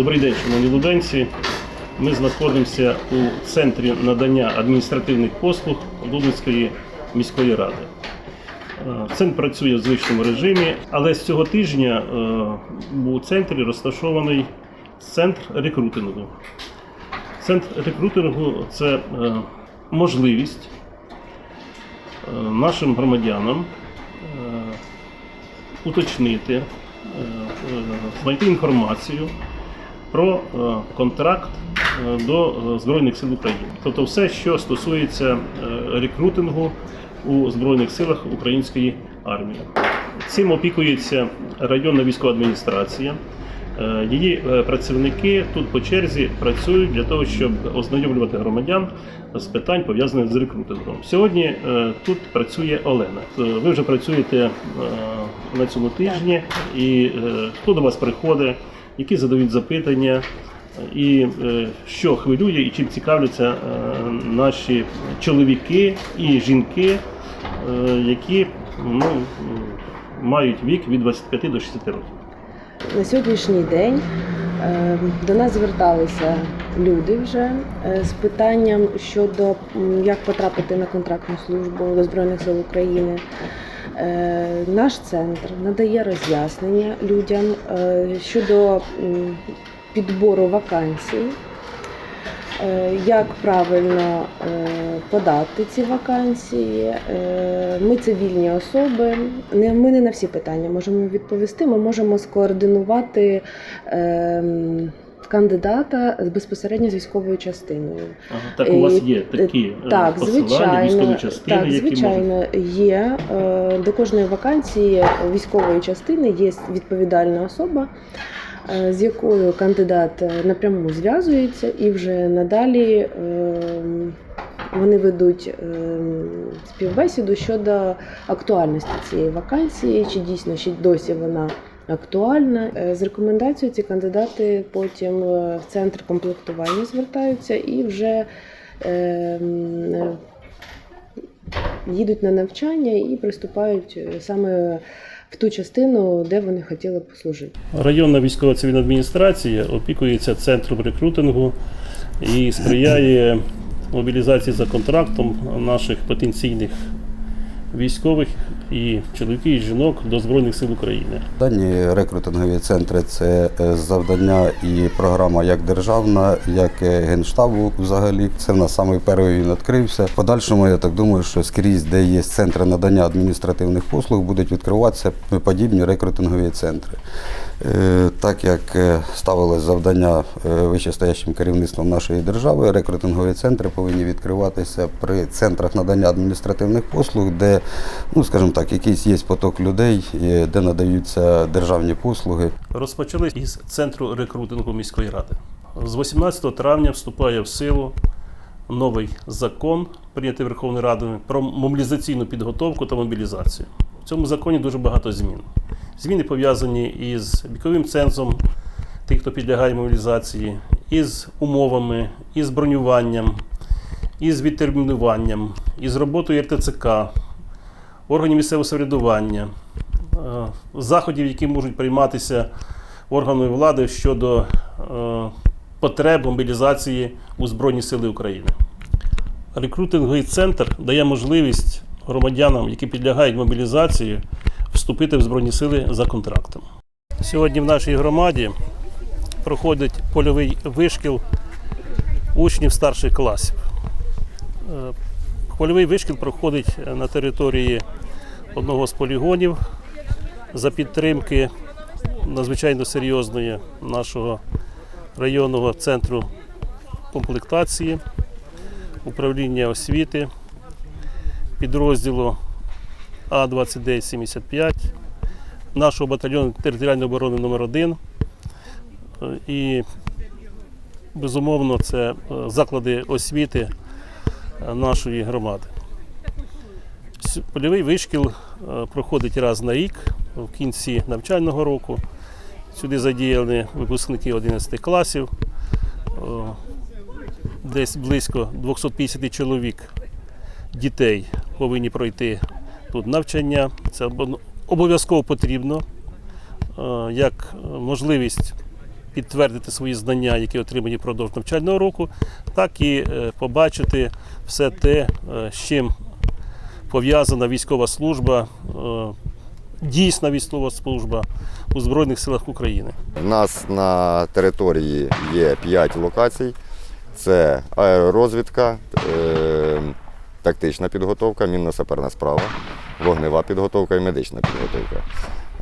Добрий день, шановні лубенці. Ми знаходимося у центрі надання адміністративних послуг Лубенської міської ради. Е, Центр працює в звичному режимі, але з цього тижня е, у центрі розташований центр рекрутингу. Центр рекрутингу це е, можливість нашим громадянам уточнити, знайти інформацію про е, контракт е, до е, Збройних сил України. Тобто все, що стосується рекрутингу у Збройних силах української армії. Цим опікується районна військова адміністрація. Її працівники тут по черзі працюють для того, щоб ознайомлювати громадян з питань пов'язаних з рекрутингом. Сьогодні тут працює Олена. Ви вже працюєте на цьому тижні, і хто до вас приходить, які задають запитання, і е, що хвилює, і чим цікавляться е, наші чоловіки і жінки, е, які ну, мають вік від 25 до 60 років. На сьогоднішній день до нас зверталися люди вже з питанням щодо як потрапити на контрактну службу до Збройних сил України. Е, Наш центр надає роз'яснення людям е, щодо підбору вакансій. Е, Як правильно подати ці вакансії? Ми цивільні особи. Ми не на всі питання можемо відповісти. Ми можемо скоординувати ем, кандидата безпосередньо з військовою частиною. Ага, так у вас Е, є такі е, Так, посилання, звичайно, військові частини, так, які можуть. звичайно, є. Е, До кожної вакансії військової частини є відповідальна особа, е, з якою кандидат е, напряму зв'язується, і вже надалі е, вони ведуть е, співбесіду щодо актуальності цієї вакансії, чи дійсно ще досі вона. Актуальна Е, з рекомендацією ці кандидати потім е, в центр комплектування звертаються і вже е, їдуть на навчання і приступають саме в ту частину, де вони хотіли б служити. Районна військова цивільна адміністрація опікується центром рекрутингу і сприяє мобілізації за контрактом наших потенційних військових і чоловіків і жінок до Збройних сил України. Дані рекрутингові центри це е, завдання і програма як державна, як е, генштабу взагалі. Це в нас самий перший він відкрився. В подальшому я так думаю, що скрізь, де є центри надання адміністративних послуг, будуть відкриватися подібні рекрутингові центри. Е, Так як е, ставили завдання е, вищестоящим керівництвом нашої держави, рекрутингові центри повинні відкриватися при центрах надання адміністративних послуг, де, ну скажімо так, якийсь є поток людей, де надаються державні послуги. Розпочали із центру рекрутингу міської ради. З 18 травня вступає в силу новий закон, прийнятий Верховною Радою, про мобілізаційну підготовку та мобілізацію. В цьому законі дуже багато змін. Зміни пов'язані із віковим цензом тих, хто підлягає мобілізації, із умовами, із бронюванням, із відтермінуванням, із роботою РТЦК, органів місцевого самоврядування, е, заходів, які можуть прийматися органами влади щодо е, потреб мобілізації у Збройні Сили України. Рекрутинговий центр дає можливість громадянам, які підлягають мобілізації, вступити в Збройні Сили за контрактом. Сьогодні в нашій громаді проходить польовий вишкіл учнів старших класів. Е, Польовий вишкіл проходить на території одного з полігонів за підтримки надзвичайно серйозної нашого районного центру комплектації, управління освіти, підрозділу А2975, нашого батальйону територіальної оборони номер 1 І, безумовно, це е, заклади освіти е, нашої громади. Польовий вишкіл е, проходить раз на рік в кінці навчального року. Сюди задіяні випускники 11 класів. Десь близько 250 чоловік дітей повинні пройти тут навчання. Це обо- обов'язково потрібно е, як можливість підтвердити свої знання, які отримані впродовж навчального року, так і е, побачити все те, е, з чим пов'язана військова служба, дійсна військова служба у Збройних силах України. У нас на території є 5 локацій. Це аеророзвідка, тактична підготовка, мінно-саперна справа, вогнева підготовка і медична підготовка.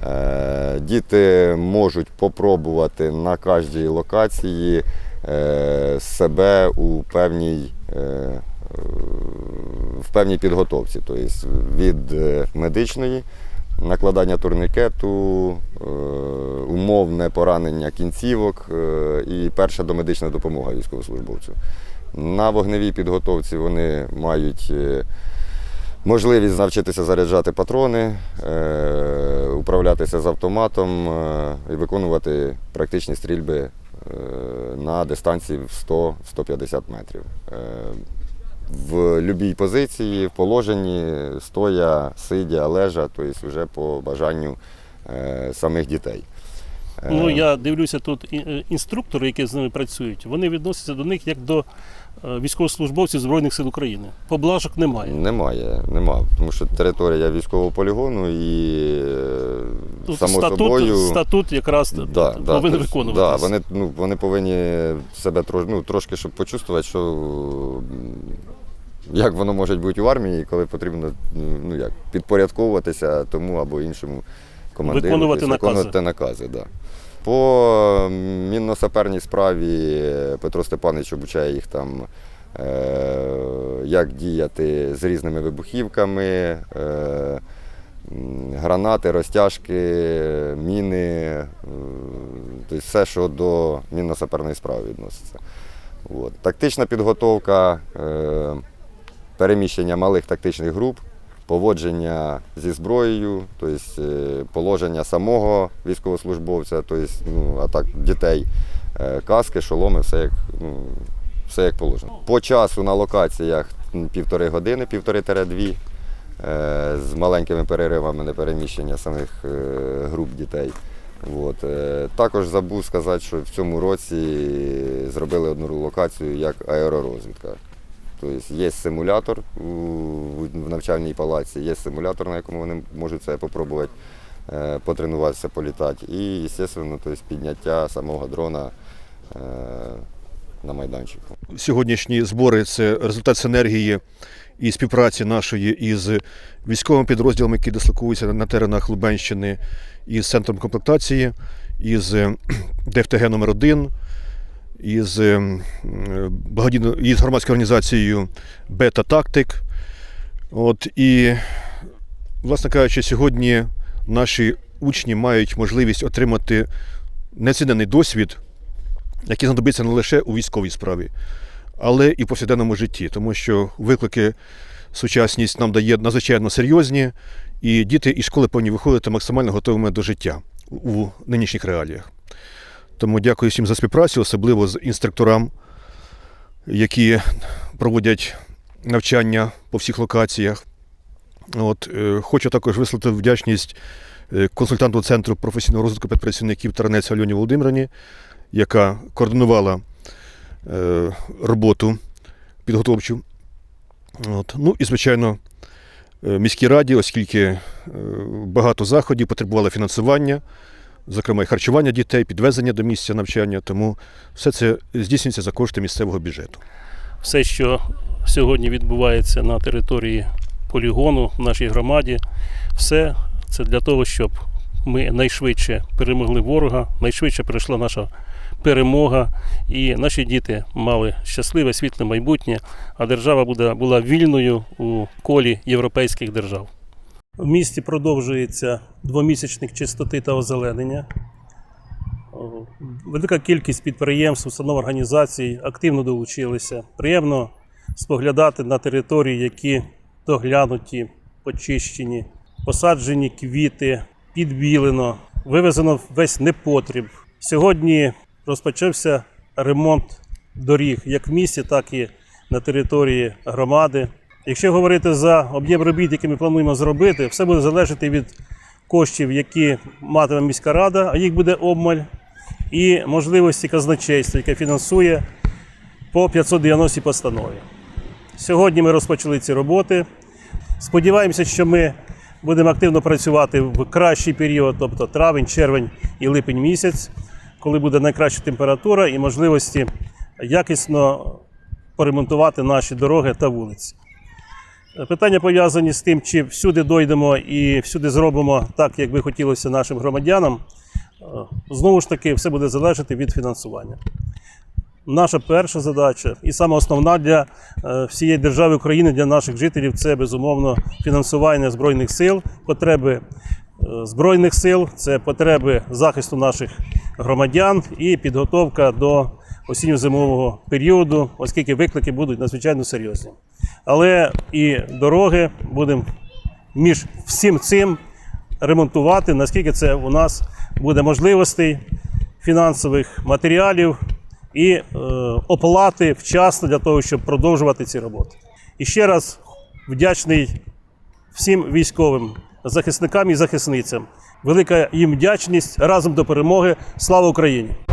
Е, Діти можуть попробувати на кожній локації е, себе у певній, е, в певній підготовці, тобто від медичної накладання турнікету, умовне поранення кінцівок і перша домедична допомога військовослужбовцю. На вогневій підготовці вони мають можливість навчитися заряджати патрони, е, управлятися з автоматом е, і виконувати практичні стрільби е, на дистанції в 100-150 метрів. В будь-якій позиції, в положенні, стоя, сидя, лежа, тобто вже по бажанню самих дітей. Ну, я дивлюся тут інструктори, які з ними працюють, вони відносяться до них як до військовослужбовців Збройних сил України. Поблажок немає. Немає, нема, тому що територія військового полігону і е, Тут само статут, собою. статут якраз Да, да, повинен тобто, виконуватися. Да, вони, ну, вони повинні себе трош, ну, трошки щоб почувствувати, що як воно може бути в армії, коли потрібно ну, як, підпорядковуватися тому або іншому командиру. Виконувати тобто, накази. виконувати накази. Да. По мінно-саперній справі Петро Степанович обучає їх там, е, як діяти з різними вибухівками. Е, Гранати, розтяжки, міни, е, тобто все, що до мінно-саперної справи відноситься. От. Тактична підготовка, переміщення малих тактичних груп, поводження зі зброєю, тобто е, положення самого військовослужбовця, тобто, ну, а так дітей, е, каски, шоломи, все як, ну, все як положено. По часу на локаціях півтори години, півтори-дві. е, З маленькими переривами на переміщення самих груп дітей. От. Також забув сказати, що в цьому році зробили одну локацію як аеророзвідка. Тобто є симулятор в навчальній палаці, є симулятор, на якому вони можуть це попробувати е, потренуватися, політати. І, звісно, тобто підняття самого дрона е, на майданчику. Сьогоднішні збори це результат синергії і співпраці нашої із військовими підрозділами, які дислокуються на теренах Лубенщини, із центром комплектації, із е, ДФТГ номер 1 із е, із громадською організацією Бета Тактик. От і, власне кажучи, сьогодні наші учні мають можливість отримати нецінений досвід, який знадобиться не лише у військовій справі, але і в повсякденному житті, тому що виклики сучасність нам дає надзвичайно серйозні, і діти із школи повинні виходити максимально готовими до життя у нинішніх реаліях. Тому дякую всім за співпрацю, особливо з інструкторам, які проводять навчання по всіх локаціях. От, е, хочу також висловити вдячність е, консультанту Центру професійного розвитку підпрацівників Таранець Альоні Володимирівні, яка координувала е, роботу підготовчу. От. Ну і, звичайно, міській раді, оскільки багато заходів потребували фінансування, зокрема і харчування дітей, підвезення до місця навчання, тому все це здійснюється за кошти місцевого бюджету. Все, що сьогодні відбувається на території полігону в нашій громаді, все це для того, щоб ми найшвидше перемогли ворога, найшвидше прийшла наша перемога, і наші діти мали щасливе, світле майбутнє, а держава буде, була вільною у колі європейських держав. В місті продовжується двомісячник чистоти та озеленення. Велика кількість підприємств, установ організацій активно долучилися. Приємно споглядати на території, які доглянуті, почищені, посаджені квіти, підбілено, вивезено весь непотріб. Сьогодні розпочався ремонт доріг як в місті, так і на території громади. Якщо говорити за об'єм робіт, які ми плануємо зробити, все буде залежати від коштів, які матиме міська рада, а їх буде обмаль. і можливості казначейства, яке фінансує по 590 постанові. Сьогодні ми розпочали ці роботи. Сподіваємося, що ми будемо активно працювати в кращий період, тобто травень, червень і липень місяць, коли буде найкраща температура і можливості якісно поремонтувати наші дороги та вулиці. Питання пов'язані з тим, чи всюди дойдемо і всюди зробимо так, як би хотілося нашим громадянам. Е, Знову ж таки, все буде залежати від фінансування. Наша перша задача і саме основна для е, всієї держави України, для наших жителів це безумовно фінансування збройних сил, потреби е, збройних сил, це потреби захисту наших громадян і підготовка до осінньо-зимового періоду, оскільки виклики будуть надзвичайно серйозні. Але і дороги будемо між всім цим ремонтувати, наскільки це у нас буде можливостей фінансових матеріалів і е, оплати вчасно для того, щоб продовжувати ці роботи. І ще раз вдячний всім військовим захисникам і захисницям. Велика їм вдячність разом до перемоги. Слава Україні!